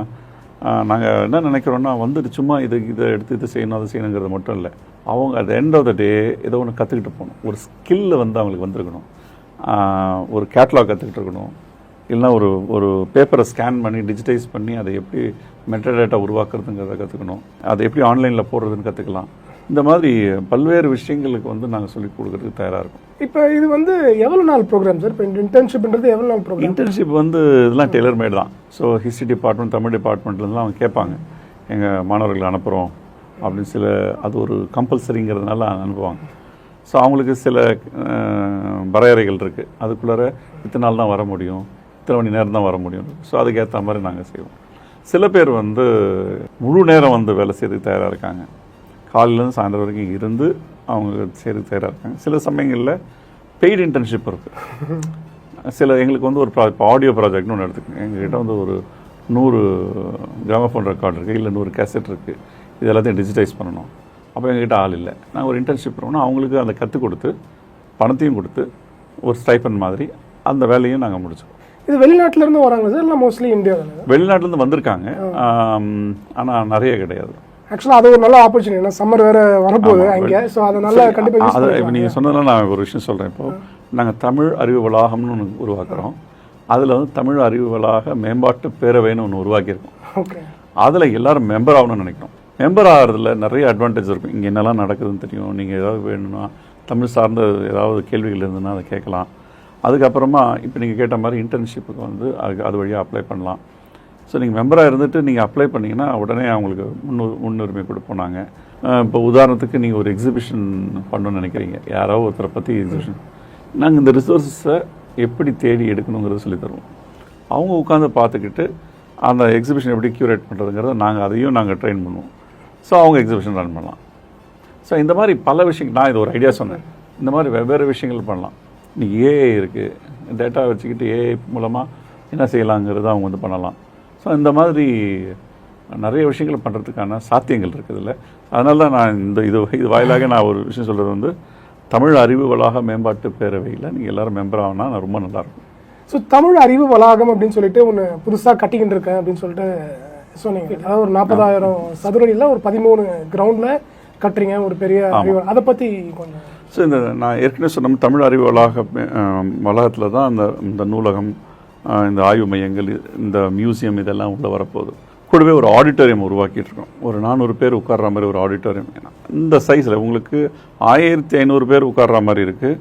Speaker 1: நாங்கள் என்ன நினைக்கிறோன்னா வந்துட்டு சும்மா இது இதை எடுத்து இதை செய்யணும் அதை செய்யணுங்கிறது மட்டும் இல்லை. அவங்க at end of the day ஏதோ ஒன்று கற்றுக்கிட்டு போகணும். ஒரு ஸ்கில்ல வந்து அவங்களுக்கு வந்திருக்கணும். ஒரு கேட்லாக் கற்றுக்கிட்டு இருக்கணும். இல்லைன்னா ஒரு ஒரு பேப்பரை ஸ்கேன் பண்ணி டிஜிட்டைஸ் பண்ணி அதை எப்படி மெட்டடேட்டா உருவாக்குறதுங்கிறத கற்றுக்கணும் அதை எப்படி ஆன்லைனில் போடுறதுன்னு கற்றுக்கலாம் இந்த மாதிரி பல்வேறு விஷயங்களுக்கு வந்து நாங்கள் சொல்லிக் கொடுக்கறதுக்கு தயாராக இருக்கோம்.
Speaker 2: இப்போ இது வந்து எவ்வளவு நாள் ப்ரோக்ராம் சார் இப்போ இன்டர்ன்ஷிப்ன்றது எவ்வளவு நாள் ப்ரோக்ராம்
Speaker 1: இன்டர்ன்ஷிப் வந்து இதெல்லாம் டெய்லர் மேட் தான் ஸோ ஹிஸ்ட்ரி டிபார்ட்மெண்ட் தமிழ் டிபார்ட்மெண்ட்லேருந்துலாம் அவங்க கேட்பாங்க. எங்கள் மாணவர்களை அனுப்புகிறோம் அப்படின்னு சில அது ஒரு கம்பல்சரிங்கிறதுனால அனுப்புவாங்க. ஸோ அவங்களுக்கு சில வரையறைகள் இருக்குது அதுக்குள்ளார இத்தனை நாள் தான் வர முடியும். இத்தனை மணி நேரம் தான் வர முடியும்? ஸோ அதுக்கேற்ற மாதிரி நாங்கள் செய்வோம். சில பேர் வந்து முழு நேரம் வந்து வேலை செய்யறதுக்கு தயாராக இருக்காங்க. காலையிலேருந்து சாயந்தரம் வரைக்கும் இருந்து அவங்க செய்யறதுக்கு தயாராக இருக்காங்க. சில சமயங்களில் பெய்டு இன்டர்ன்ஷிப் இருக்குது சில எங்களுக்கு வந்து ஒரு ப்ரா இப்போ ஆடியோ ப்ராஜெக்ட்னு ஒன்று எடுத்துக்கோங்க. எங்ககிட்ட வந்து ஒரு நூறு கிராமஃபோன் ரெக்கார்ட் இருக்குது இல்லை நூறு கேசட் இருக்குது இது எல்லாத்தையும் டிஜிட்டைஸ் பண்ணணும். அப்போ எங்ககிட்ட ஆள் இல்லை. நாங்கள் ஒரு இன்டர்ன்ஷிப் பண்ணோம்னா அவங்களுக்கு அந்த கற்றுக் கொடுத்து பணத்தையும் கொடுத்து ஒரு ஸ்டைப்பன் மாதிரி அந்த வேலையும் நாங்கள் முடிச்சோம்
Speaker 2: இது வெளிநாட்டுல இருந்து வராங்க சார்? இல்லை மோஸ்ட்லி இந்தியா
Speaker 1: வெளிநாட்டிலேருந்து வந்திருக்காங்க. ஆனால் நிறைய கிடையாது.
Speaker 2: ஆக்சுவலாக அது ஒரு நல்ல ஆப்பர்ச்சுனிட்டி ஏன்னா சம்மர் வேற வரப்போகுது அங்கே. ஸோ அதை நல்லா கண்டிப்பாக
Speaker 1: அது இப்போ நீங்கள் சொன்னதெல்லாம் நான் ஒரு விஷயம் சொல்கிறேன் இப்போ நாங்கள் தமிழ் அறிவு வளாகம்னு ஒன்று உருவாக்குறோம். அதில் வந்து தமிழ் அறிவு வளாக மேம்பாட்டு பேரவைன்னு ஒன்று உருவாக்கியிருக்கோம்.
Speaker 2: ஓகே.
Speaker 1: அதில் எல்லாரும் மெம்பர் ஆகணும்னு நினைக்கிறோம். மெம்பர் ஆகிறதுல நிறைய அட்வான்டேஜ் இருக்கும். இங்கே என்னெல்லாம் நடக்குதுன்னு தெரியும். நீங்கள் ஏதாவது வேணும்னா தமிழ் சார்ந்த ஏதாவது கேள்விகள் இருந்ததுன்னா அதை கேட்கலாம். அதுக்கப்புறமா இப்போ நீங்கள் கேட்ட மாதிரி இன்டர்ன்ஷிப்புக்கு வந்து அதுக்கு அது வழியாக அப்ளை பண்ணலாம். ஸோ நீங்கள் மெம்பராக இருந்துட்டு நீங்கள் அப்ளை பண்ணிங்கன்னா உடனே அவங்களுக்கு முன்னு முன்னுரிமை கொடுப்போம் நாங்கள் இப்போ உதாரணத்துக்கு நீங்கள் ஒரு எக்ஸிபிஷன் பண்ணணும்னு நினைக்கிறீங்க. யாரோ ஒருத்தரை பற்றி எக்ஸிபிஷன் நாங்கள் இந்த ரிசோர்ஸஸை எப்படி தேடி எடுக்கணுங்கிறத சொல்லித் தருவோம். அவங்க உட்காந்து பார்த்துக்கிட்டு அந்த எக்ஸிபிஷன் எப்படி க்யூரேட் பண்ணுறதுங்கிறத நாங்கள் அதையும் நாங்கள் ட்ரெயின் பண்ணுவோம். ஸோ அவங்க எக்ஸிபிஷன் ரன் பண்ணலாம். ஸோ இந்த மாதிரி பல விஷயங்கள் நான் இது ஒரு ஐடியா சொன்னேன். இந்த மாதிரி வெவ்வேறு விஷயங்கள் பண்ணலாம். இன்னைக்கு ஏஐ இருக்குது டேட்டா வச்சுக்கிட்டு ஏஐ மூலமாக என்ன செய்யலாங்கிறத அவங்க வந்து பண்ணலாம். ஸோ இந்த மாதிரி நிறைய விஷயங்கள் பண்ணுறதுக்கான சாத்தியங்கள் இருக்குது இல்லை. அதனால தான் நான் இந்த இது இது வாயிலாக நான் ஒரு விஷயம் சொல்கிறது வந்து தமிழ் அறிவு வளாக மேம்பாட்டு பேரவையில் நீங்கள் எல்லாரும் மெம்பர் ஆகினா நான் ரொம்ப நல்லாயிருக்கும்
Speaker 2: ஸோ தமிழ் அறிவு வளாகம் அப்படின்னு சொல்லிட்டு ஒன்று புதுசாக கட்டிக்கிட்டு இருக்கேன் அப்படின்னு சொல்லிட்டு சொன்னீங்க. அதாவது ஒரு நாற்பதாயிரம் சதுரடியில் ஒரு பதிமூணு கிரவுண்டில் கட்டுறீங்க ஒரு பெரிய அதை பற்றி கொஞ்சம்
Speaker 1: ஸோ இந்த நான் ஏற்கனவே சொன்ன தமிழ் அறிவு வளாக வளாகத்தில் தான் அந்த இந்த நூலகம் இந்த ஆய்வு மையங்கள் இந்த மியூசியம் இதெல்லாம் உள்ளே வரப்போகுது. கூடவே ஒரு ஆடிட்டோரியம் உருவாக்கிட்டுருக்கோம். ஒரு நானூறு பேர் உட்கார்ற மாதிரி ஒரு ஆடிட்டோரியம். இந்த சைஸில் உங்களுக்கு ஆயிரத்தி ஐநூறு பேர் உட்கார்ற மாதிரி இருக்குது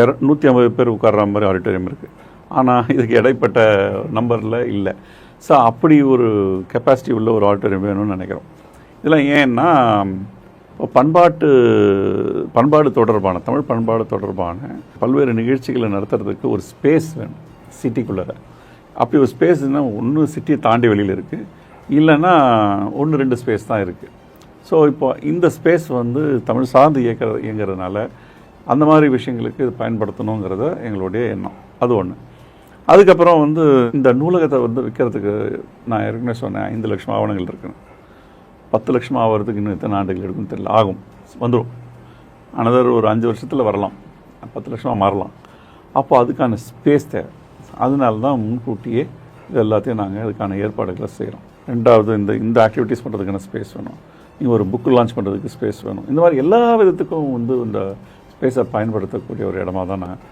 Speaker 1: இர நூற்றி ஐம்பது பேர் உட்கார்ற மாதிரி ஆடிட்டோரியம் இருக்குது ஆனால் இதுக்கு இடைப்பட்ட நம்பரில் இல்லை. ஸோ அப்படி ஒரு கெப்பாசிட்டி உள்ள ஒரு ஆடிட்டோரியம் வேணும்னு நினைக்கிறோம். இதெல்லாம் ஏன்னா பண்பாட்டு பண்பாடு தொடர்பான தமிழ் பண்பாடு தொடர்பான பல்வேறு நிகழ்ச்சிகளை நடத்துறதுக்கு ஒரு ஸ்பேஸ் வேணும் சிட்டிக்குள்ளே அப்படி ஒரு ஸ்பேஸ்னால் ஒன்று சிட்டியை தாண்டி வெளியில் இருக்குது இல்லைன்னா ஒன்று ரெண்டு ஸ்பேஸ் தான் இருக்குது ஸோ இப்போ இந்த ஸ்பேஸ் வந்து தமிழ் சார்ந்து இயக்கிற இயங்குறதுனால அந்த மாதிரி விஷயங்களுக்கு இது பயன்படுத்தணுங்கிறத எங்களுடைய எண்ணம். அது ஒன்று அதுக்கப்புறம் வந்து இந்த நூலகத்தை வந்து விற்கிறதுக்கு நான் ஏற்கனவே சொன்னேன் ஐந்து லட்சம் ஆவணங்கள் இருக்குன்னு. பத்து லட்சம் ஆகிறதுக்கு இன்னும் எத்தனை ஆண்டுகள் எடுக்கும் தெரியல. ஆகும். வந்துடும் அனதர் ஒரு அஞ்சு வருஷத்தில் வரலாம். பத்து லட்சமாக மாறலாம். அப்போ அதுக்கான ஸ்பேஸ் தேவை. அதனால தான் முன்கூட்டியே இது எல்லாத்தையும் நாங்கள் அதுக்கான ஏற்பாடுகளை செய்கிறோம் ரெண்டாவது இந்த இந்த ஆக்டிவிட்டீஸ் பண்ணுறதுக்கான ஸ்பேஸ் வேணும். நீங்கள் ஒரு புக்கு லான்ச் பண்ணுறதுக்கு ஸ்பேஸ் வேணும். இந்த மாதிரி எல்லா விதத்துக்கும் வந்து இந்த ஸ்பேஸை பயன்படுத்தக்கூடிய ஒரு இடமா தான் நான்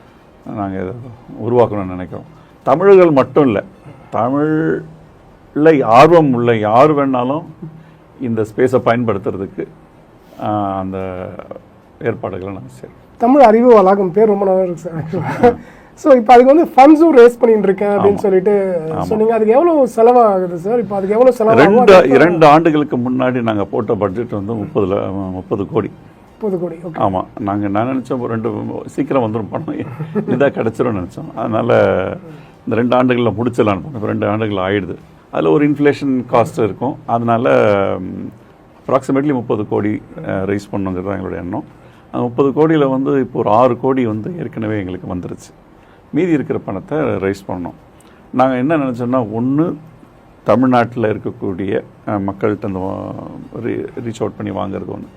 Speaker 1: நாங்கள் இதை உருவாக்கணும்னு நினைக்கிறோம். தமிழர்கள் மட்டும் இல்லை தமிழில் ஆர்வம் உள்ள யார் வேணாலும் இந்த ஸ்பேஸை பயன்படுத்துறதுக்கு அந்த ஏற்பாடுகளை நாங்கள் செய்கிறோம்
Speaker 2: தமிழ் அறிவு வளாகம் பேர் ரொம்ப நல்லா இருக்கு சார். ஸோ இப்போ அதுக்கு வந்து ஃபண்ட்ஸும் ரேஸ் பண்ணிட்டு இருக்கேன் அப்படின்னு சொல்லிட்டு சொன்னீங்க. அதுக்கு எவ்வளோ செலவாகுது சார் இப்போ அதுக்கு எவ்வளோ செலவாகும்
Speaker 1: ரெண்டு இரண்டு ஆண்டுகளுக்கு முன்னாடி நாங்கள் போட்ட பட்ஜெட் வந்து முப்பதுல முப்பது கோடி.
Speaker 2: முப்பது கோடி
Speaker 1: ஆமாம் நாங்கள் நான் நினச்சோம் ரெண்டு சீக்கிரம் வந்துடும் பணம். இதாக கிடச்சிரும் நினச்சோம். அதனால் இந்த ரெண்டு ஆண்டுகளில் முடிச்சிடலான்னு போனோம். ரெண்டு ஆண்டுகள் ஆயிடுது. அதில் ஒரு இன்ஃப்ளேஷன் காஸ்ட் இருக்கும். அதனால் அப்ராக்சிமேட்லி முப்பது கோடி ரைஸ் பண்ணுங்கிறது தான் எங்களுடைய எண்ணம். அந்த முப்பது கோடியில் வந்து இப்போ ஒரு ஆறு கோடி வந்து ஏற்கனவே எங்களுக்கு வந்துருச்சு. மீதி இருக்கிற பணத்தை ரைஸ் பண்ணோம். நாங்கள் என்ன நினச்சோம்னா ஒன்று தமிழ்நாட்டில் இருக்கக்கூடிய மக்கள்கிட்ட அந்த ரீச் அவுட் பண்ணி வாங்குறது ஒன்று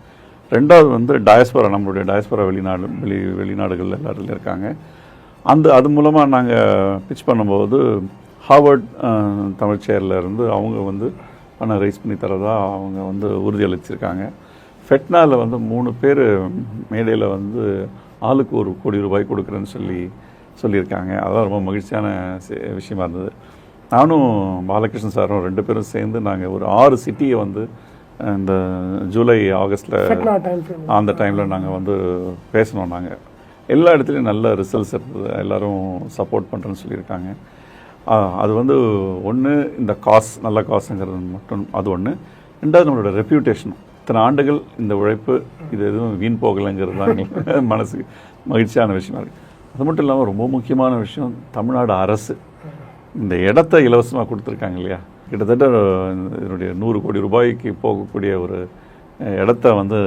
Speaker 1: ரெண்டாவது வந்து டயஸ்பரா நம்மளுடைய டயஸ்பரா வெளிநாடு வெளி வெளிநாடுகள் எல்லாரும் இருக்காங்க. அந்த அது மூலமாக நாங்கள் பிச் பண்ணும்போது ஹார்வர்ட் தமிழ் சேர்ல இருந்து அவங்க வந்து பணம் ரைஸ் பண்ணி தரதா அவங்க வந்து உறுதியளிச்சிருக்காங்க. ஃபெட்னாவில் வந்து மூணு பேர் மேடையில் வந்து ஆளுக்கு ஒரு கோடி ரூபாய் கொடுக்குறேன்னு சொல்லி சொல்லியிருக்காங்க. அதான் ரொம்ப மகிழ்ச்சியான விஷயமா இருந்தது. நானும் பாலகிருஷ்ணன் சாரும் ரெண்டு பேரும் சேர்ந்து நாங்கள் ஒரு ஆறு சிட்டியை வந்து இந்த ஜூலை ஆகஸ்ட்டில் அந்த டைமில் நாங்கள் வந்து பேசினோம் நாங்கள் எல்லா இடத்துலையும் நல்ல ரிசல்ட்ஸ் இருந்தது. எல்லாரும் சப்போர்ட் பண்ணுறேன்னு சொல்லியிருக்காங்க. அது வந்து ஒன்று இந்த காஸ் நல்ல காசுங்கிறது மட்டும் அது ஒன்று ரெண்டாவது நம்மளோட ரெப்யூட்டேஷன் இத்தனை ஆண்டுகள் இந்த உழைப்பு இது எதுவும் வீண் போகலைங்கிறது தான் எங்களுக்கு மனசுக்கு மகிழ்ச்சியான விஷயமா இருக்குது அது மட்டும் இல்லாமல் ரொம்ப முக்கியமான விஷயம் தமிழ்நாடு அரசு. இந்த இடத்த இலவசமாக கொடுத்துருக்காங்க இல்லையா? கிட்டத்தட்ட இதனுடைய நூறு கோடி ரூபாய்க்கு போகக்கூடிய ஒரு இடத்த வந்து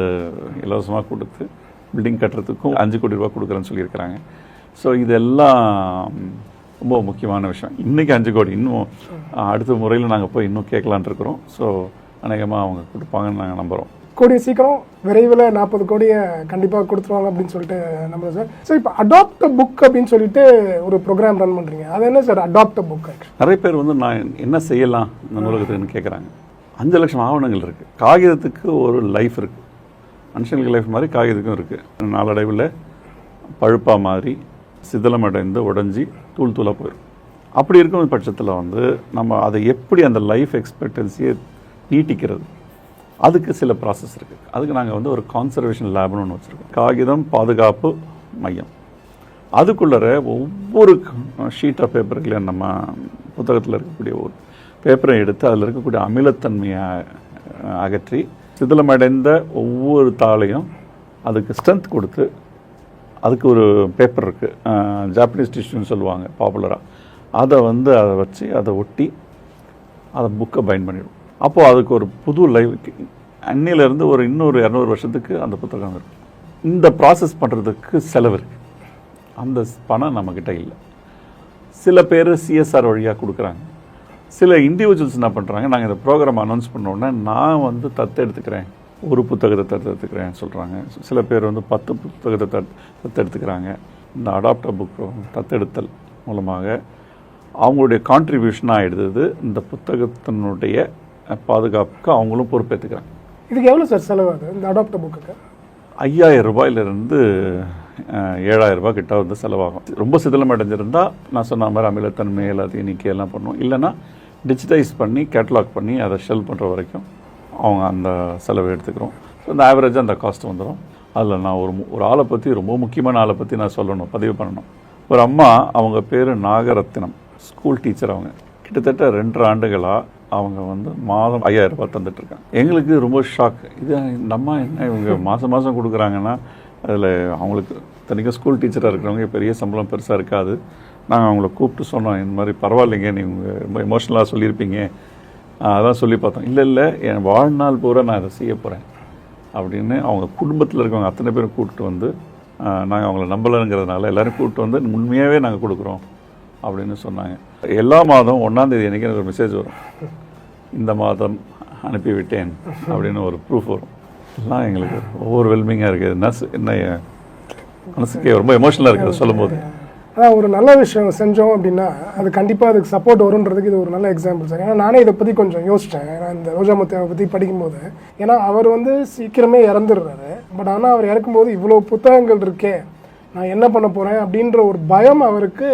Speaker 1: இலவசமாக கொடுத்து பில்டிங் கட்டுறதுக்கும் அஞ்சு கோடி ரூபாய் கொடுக்குறேன்னு சொல்லியிருக்கிறாங்க. ஸோ இதெல்லாம் ரொம்ப முக்கியமான விஷயம். இன்றைக்கி அஞ்சு கோடி. இன்னும் அடுத்த முறையில் நாங்கள் போய் இன்னும் கேட்கலான்ட்டு இருக்கிறோம். ஸோ அநேகமாக அவங்க கொடுப்பாங்கன்னு நாங்கள் நம்புகிறோம்
Speaker 2: கூடிய சீக்கிரம் விரைவில் நாற்பது கோடியை கண்டிப்பாக கொடுத்துருவாங்க அப்படின்னு சொல்லிட்டு நம்புறேன் சார். ஸோ இப்போ அடாப்ட் புக் அப்படின்னு சொல்லிட்டு ஒரு ப்ரோக்ராம் ரன் பண்ணுறீங்க அது என்ன சார்? அடாப்ட் புக்
Speaker 1: நிறைய பேர் வந்து நான் என்ன செய்யலாம் இந்த நூலகத்துக்குன்னு கேட்குறாங்க அஞ்சு லட்சம் ஆவணங்கள் இருக்குது காகிதத்துக்கு ஒரு லைஃப் இருக்குது மனுஷங்களுக்கு லைஃப் மாதிரி காகிதத்துக்கும் இருக்குது நாளடைவில் பழுப்பா மாதிரி சிதிலமடைந்து உடைஞ்சி தூள் தூளாக போயிடும் அப்படி இருக்கும் பட்சத்தில் வந்து நம்ம அதை எப்படி அந்த லைஃப் எக்ஸ்பெக்டன்சியை நீட்டிக்கிறது? அதுக்கு சில ப்ராசஸ் இருக்குது அதுக்கு நாங்கள் வந்து ஒரு கான்சர்வேஷன் லேப்னு ஒன்று வச்சுருக்கோம். காகிதம் பாதுகாப்பு மையம். அதுக்குள்ளற ஒவ்வொரு ஷீட் ஆஃப் பேப்பர்களையும் நம்ம புத்தகத்தில் இருக்கக்கூடிய ஒரு பேப்பரை எடுத்து அதில் இருக்கக்கூடிய அமிலத்தன்மையை அகற்றி சிதிலமடைந்த ஒவ்வொரு தாளையும் அதுக்கு ஸ்ட்ரென்த் கொடுத்து அதுக்கு ஒரு பேப்பர் இருக்குது ஜாப்பனீஸ் டிஷ்யூன்னு சொல்லுவாங்க பாப்புலராக அதை வந்து அதை வச்சு அதை ஒட்டி அதை புக்கை பைண்ட் பண்ணிடும். அப்போது அதுக்கு ஒரு புது லைவ் அன்னிலேருந்து ஒரு இன்னொரு இரநூறு வருஷத்துக்கு அந்த புத்தகம் இருக்கும் இந்த ப்ராசஸ் பண்ணுறதுக்கு செலவு இருக்குது அந்த பணம் நம்மக்கிட்ட இல்லை. சில பேர் சிஎஸ்ஆர் வழியாக கொடுக்குறாங்க. சில இண்டிவிஜுவல்ஸ் என்ன பண்ணுறாங்க நாங்கள் இந்த ப்ரோக்ராம் அனௌன்ஸ் பண்ணோன்னே நான் வந்து தத்தெடுத்துக்கிறேன். ஒரு புத்தகத்தை தத்தெடுத்துக்கிறேன்னு சொல்கிறாங்க சில பேர் வந்து பத்து புத்தகத்தை தத் தத்தெடுத்துக்கிறாங்க. இந்த அடாப்டர் புக் தத்தெடுத்தல் மூலமாக அவங்களுடைய கான்ட்ரிபியூஷனாக ஆகிடுது இந்த புத்தகத்தினுடைய பாதுகாப்புக்கு அவங்களும் பொறுப்பேற்றுக்கிறாங்க
Speaker 2: இதுக்கு எவ்வளோ சார் செலவாகுது இந்த அடாப்டர் புக்குக்கு
Speaker 1: ஐயாயிரம் ரூபாயிலிருந்து ஏழாயிரம் ரூபாய் கிட்ட வந்து செலவாகும். ரொம்ப சிதிலம் அடைஞ்சிருந்தா நான் சொன்ன மாதிரி அமிலத்தன்மை எல்லாத்தையும் நீக்கி எல்லாம் பண்ணுவோம். இல்லைன்னா டிஜிட்டைஸ் பண்ணி கேட்லாக் பண்ணி அதை ஷெல் பண்ணுற வரைக்கும் அவங்க அந்த செலவை எடுத்துக்கிறோம். ஸோ இந்த ஆவரேஜாக அந்த காஸ்ட் வந்துடும் அதில் நான் ஒரு ஒரு ஆளை பற்றி ரொம்ப முக்கியமான ஆளை பற்றி நான் சொல்லணும் பதிவு பண்ணணும். ஒரு அம்மா அவங்க பேர் நாகரத்தினம் ஸ்கூல் டீச்சர் அவங்க. கிட்டத்தட்ட ரெண்டரை ஆண்டுகளாக அவங்க வந்து மாதம் ஐயாயிரம் ரூபாய் தந்துட்டு எங்களுக்கு ரொம்ப ஷாக் இது இந்த அம்மா என்ன இவங்க மாதம் மாதம் கொடுக்குறாங்கன்னா அதில் அவங்களுக்கு தனிக்கும் ஸ்கூல் டீச்சராக இருக்கிறவங்க பெரிய சம்பளம் பெருசாக இருக்காது. நாங்கள் அவங்கள கூப்பிட்டு சொன்னோம் இந்த மாதிரி பரவாயில்லைங்க நீங்கள் ரொம்ப எமோஷ்னலாக சொல்லியிருப்பீங்க. அதான் சொல்லி பார்த்தோம். இல்லை இல்லை என் வாழ்நாள் பூரா நான் இதை செய்ய போகிறேன் அப்படின்னு அவங்க குடும்பத்தில் இருக்கவங்க அத்தனை பேரும் கூப்பிட்டு வந்து நாங்கள் அவங்கள நம்பலைங்கிறதுனால எல்லோரும் கூப்பிட்டு வந்து உண்மையாகவே நாங்கள் கொடுக்குறோம். அப்படின்னு சொன்னாங்க. எல்லா மாதம் ஒன்றாந்தேதி அன்றைக்கி எனக்கு ஒரு மெசேஜ் வரும்? இந்த மாதம் அனுப்பிவிட்டேன் அப்படின்னு ஒரு ப்ரூஃப் வரும். எல்லாம் எங்களுக்கு ஒவ்வொரு வெல்மிங்காக இருக்குது. என்ன என்ன மனசுக்கே ரொம்ப எமோஷனலாக இருக்குது சொல்லும்போது.
Speaker 2: அதான் ஒரு நல்ல விஷயம் செஞ்சோம் அப்படின்னா அது கண்டிப்பாக அதுக்கு சப்போர்ட் வரும்ன்றதுக்கு இது ஒரு நல்ல எக்ஸாம்பிள் சார் ஏன்னா நானே இதை பற்றி கொஞ்சம் யோசித்தேன் ஏன்னா இந்த ரோஜா முத்தையாவை பற்றி படிக்கும்போது. ஏன்னா அவர் வந்து சீக்கிரமே இறந்துடுறாரு. பட் ஆனால் அவர் இறக்கும்போது இவ்வளோ புத்தகங்கள் இருக்கே நான் என்ன பண்ண போகிறேன் அப்படின்ற ஒரு பயம் அவருக்கு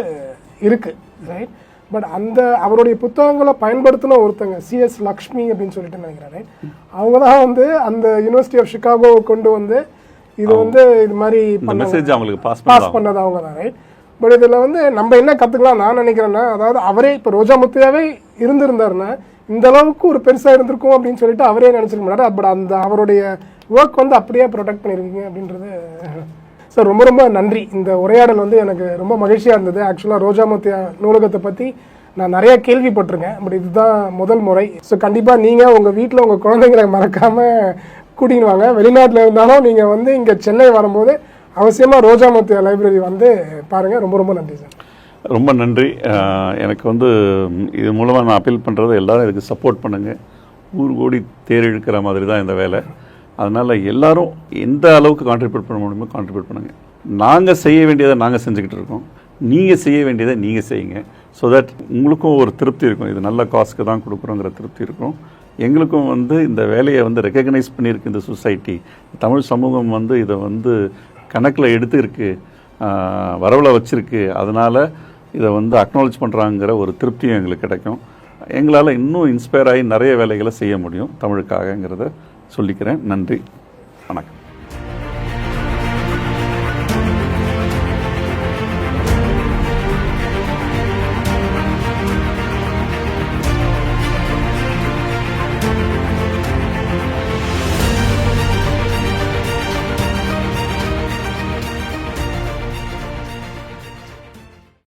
Speaker 2: இருக்குது ரைட் பட் அந்த அவருடைய புத்தகங்களை பயன்படுத்தின ஒருத்தங்க சிஎஸ் லக்ஷ்மி அப்படின்னு சொல்லிட்டு right? அவங்க தான் வந்து அந்த யுனிவர்சிட்டி ஆஃப் சிகாகோ கொண்டு வந்து இது வந்து இது மாதிரி.
Speaker 1: மெசேஜ் அவங்களுக்கு பாஸ்
Speaker 2: பண்ணது அவங்க. தான் ரைட் பட் இதில் வந்து நம்ம என்ன கற்றுக்கலாம் நான் நினைக்கிறேன்னா அதாவது அவரே இப்போ ரோஜா முத்தையாவே இருந்திருந்தாருன்னா இந்த அளவுக்கு ஒரு பெருசாக இருந்திருக்கும் அப்படின்னு சொல்லிட்டு அவரே நினச்சிருக்க மாட்டார். பட் அந்த அவருடைய ஒர்க் வந்து அப்படியே ப்ரொடெக்ட் பண்ணியிருக்கீங்க அப்படின்றது சார் ரொம்ப ரொம்ப நன்றி. இந்த உரையாடல் வந்து எனக்கு ரொம்ப மகிழ்ச்சியாக இருந்தது. ஆக்சுவலாக ரோஜா முத்தியா நூலகத்தை பற்றி நான் நிறைய கேள்விப்பட்டிருக்கேன். பட் இதுதான் முதல் முறை. ஸோ கண்டிப்பாக நீங்கள் உங்கள் வீட்டில் உங்கள் குழந்தைங்களை மறக்காமல் கூட்டின்னு வாங்க. வெளிநாட்டில் இருந்தாலும் நீங்கள் வந்து இங்கே சென்னை வரும்போது அவசியமாக ரோஜா முத்தையா லைப்ரரி வந்து பாருங்கள் ரொம்ப ரொம்ப நன்றி சார்.
Speaker 1: ரொம்ப நன்றி. எனக்கு வந்து இது மூலமாக நான் அப்பீல் பண்ணுறது எல்லோரும் இதுக்கு சப்போர்ட் பண்ணுங்கள் ஊர் கோடி தேர் இழுக்கிற மாதிரி தான் இந்த வேலை. அதனால் எல்லோரும் எந்த அளவுக்கு கான்ட்ரிபியூட் பண்ண முடியுமோ கான்ட்ரிபியூட் பண்ணுங்கள் நாங்கள் செய்ய வேண்டியதை நாங்கள் செஞ்சுக்கிட்டு இருக்கோம். நீங்கள் செய்ய வேண்டியதை நீங்கள் செய்யுங்க. ஸோ தட் உங்களுக்கும் ஒரு திருப்தி இருக்கும். இது நல்ல காசுக்கு தான் கொடுக்குறோங்கிற திருப்தி இருக்கும். எங்களுக்கும் வந்து இந்த வேலையை வந்து ரெக்கக்னைஸ் பண்ணியிருக்கு இந்த சொசைட்டி தமிழ் சமூகம் வந்து இதை வந்து கணக்கில் எடுத்துருக்கு வரவில் வரவுல அதனால் இதை வந்து அக்னாலஜ் பண்ணுறாங்கிற ஒரு திருப்தியும் எங்களுக்கு கிடைக்கும். எங்களால் இன்னும் இன்ஸ்பயர் ஆகி நிறைய வேலைகளை செய்ய முடியும் தமிழுக்காகங்கிறத சொல்லிக்கிறேன். நன்றி.